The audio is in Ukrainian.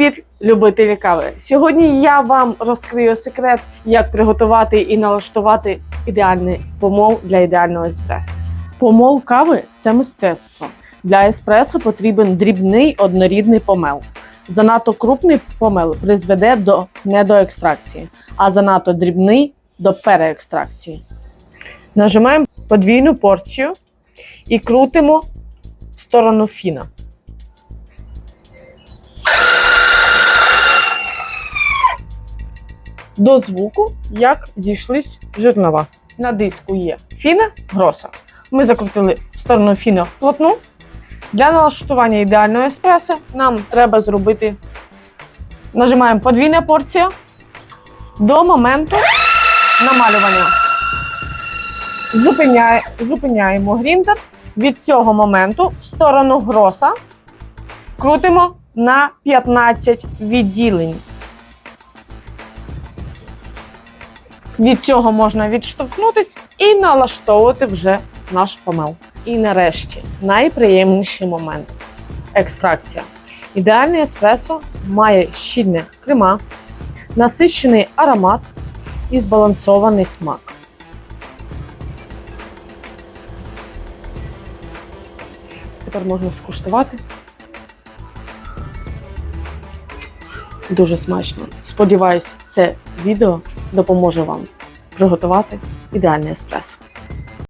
Привіт, любителі кави! Сьогодні я вам розкрию секрет, як приготувати і налаштувати ідеальний помол для ідеального еспресо. Помол кави це мистецтво. Для еспресо потрібен дрібний однорідний помел. Занадто крупний помел призведе до недоекстракції, а занадто дрібний до переекстракції. Нажимаємо подвійну порцію і крутимо в сторону фіна. До звуку, як зійшлись жирнова. На диску є фіна гроса. Ми закрутили сторону фіна вплотну. Для налаштування ідеального еспресо нам треба зробити. Нажимаємо подвійна порція до моменту намалювання. Зупиняє, зупиняємо гріндер. Від цього моменту в сторону гроса крутимо на 15 відділень. Від цього можна відштовхнутись і налаштовувати вже наш помел. І нарешті найприємніший момент екстракція. Ідеальний еспресо має щільне крема, насичений аромат і збалансований смак. Тепер можна скуштувати. Дуже смачно. Сподіваюсь, це відео допоможе вам приготувати ідеальний еспресо.